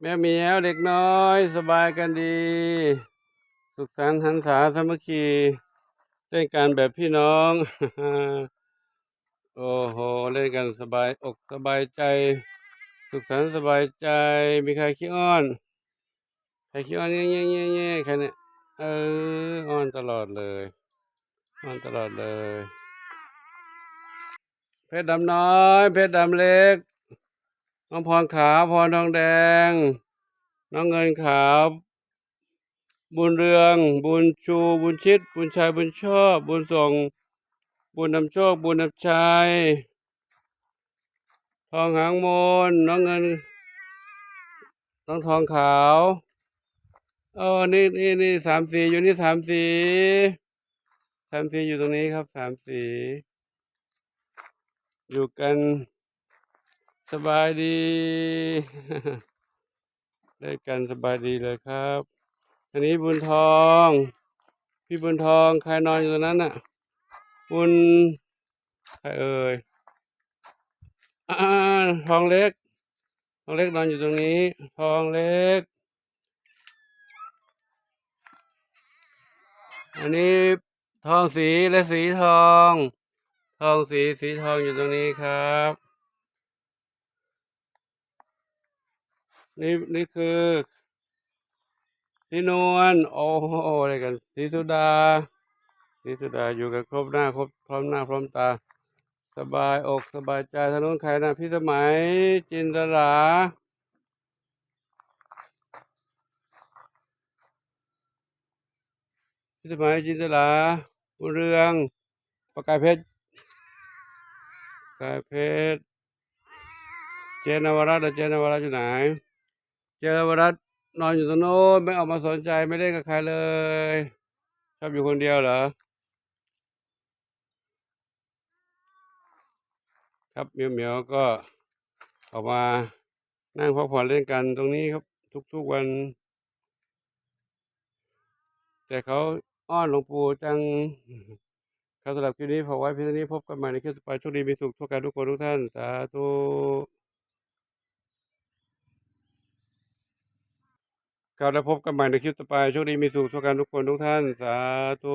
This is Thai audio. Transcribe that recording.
แม่เหมียวเด็กน้อย สบายกันดี สุขสันต์หันษาสมัคคีเล่นกันแบบพี่น้อง โอ้โห เล่นกันสบายอกสบายใจ สุขสันต์สบายใจ มีใครขี้อ้อน ใครขี้อ้อนเงี้ยเงี้ยเงี้ยเงี้ยใครเนี่ยเอออ้อนตลอดเลยอ้อนตลอดเลย เพชรดำน้อย เพชรดำเล็ก น้องพรขาวพรทองแดง น้องเงินขาวบุญเรืองบุญชูบุญชิด บุญชัยบุญชอบ บุญส่ง บุญนำโชค บุญนำชัยทองหางมนน้องเงิน น้องทองขาวเออนี่นี่นี่สามสีอยู่นี่สามสีสามสีอยู่ตรงนี้ครับสามสีอยู่กัน สบายดีได้กันสบายดีเลยครับ อันนี้บุญทอง พี่บุญทองใครนอนอยู่ตรงนั้นน่ะ บุญใครเอ่ยอทองเล็ก ทองเล็กนอนอยู่ตรงนี้ ทองเล็ก อันนี้ทองสีและสีทอง ทองสีสีทองอยู่ตรงนี้ครับ นี่นี่คือสีนวลโอ้โหอะไรกันสีสุดาสีสุดาอยู่กันครบหน้าครบพร้อมหน้าพร้อมตา สบายอกสบายใจทางโน้นใครนะพี่สมัยจินตลาพี่สมัยจินตลาบุเรืองประกายเพชรประกายเพชรเจนวรัตน์เจนวรัตน์อยู่ไหน เจนวรัตนอนอยู่ตรงโน้นไม่ออกมาสนใจไม่เล่นกับใครเลยชอบอยู่คนเดียวเหรอ ครับเมียวเมียวก็ออกมานั่งพักผ่อนเล่นกันตรงนี้ครับ ทุกๆวัน แต่เขาอ้อนหลวงปู่จังครับสำหรับคลิปนี้พอไว้เพียงเท่านี้พบกันใหม่ในคลิปต่อไปโชคดีมีสุขทุกการทุกคนทุกท่าน สาธุ ครับแล้วพบกันใหม่ในคลิปต่อไปโชคดีมีสุขทุกการทุกคนทุกท่านสาธุ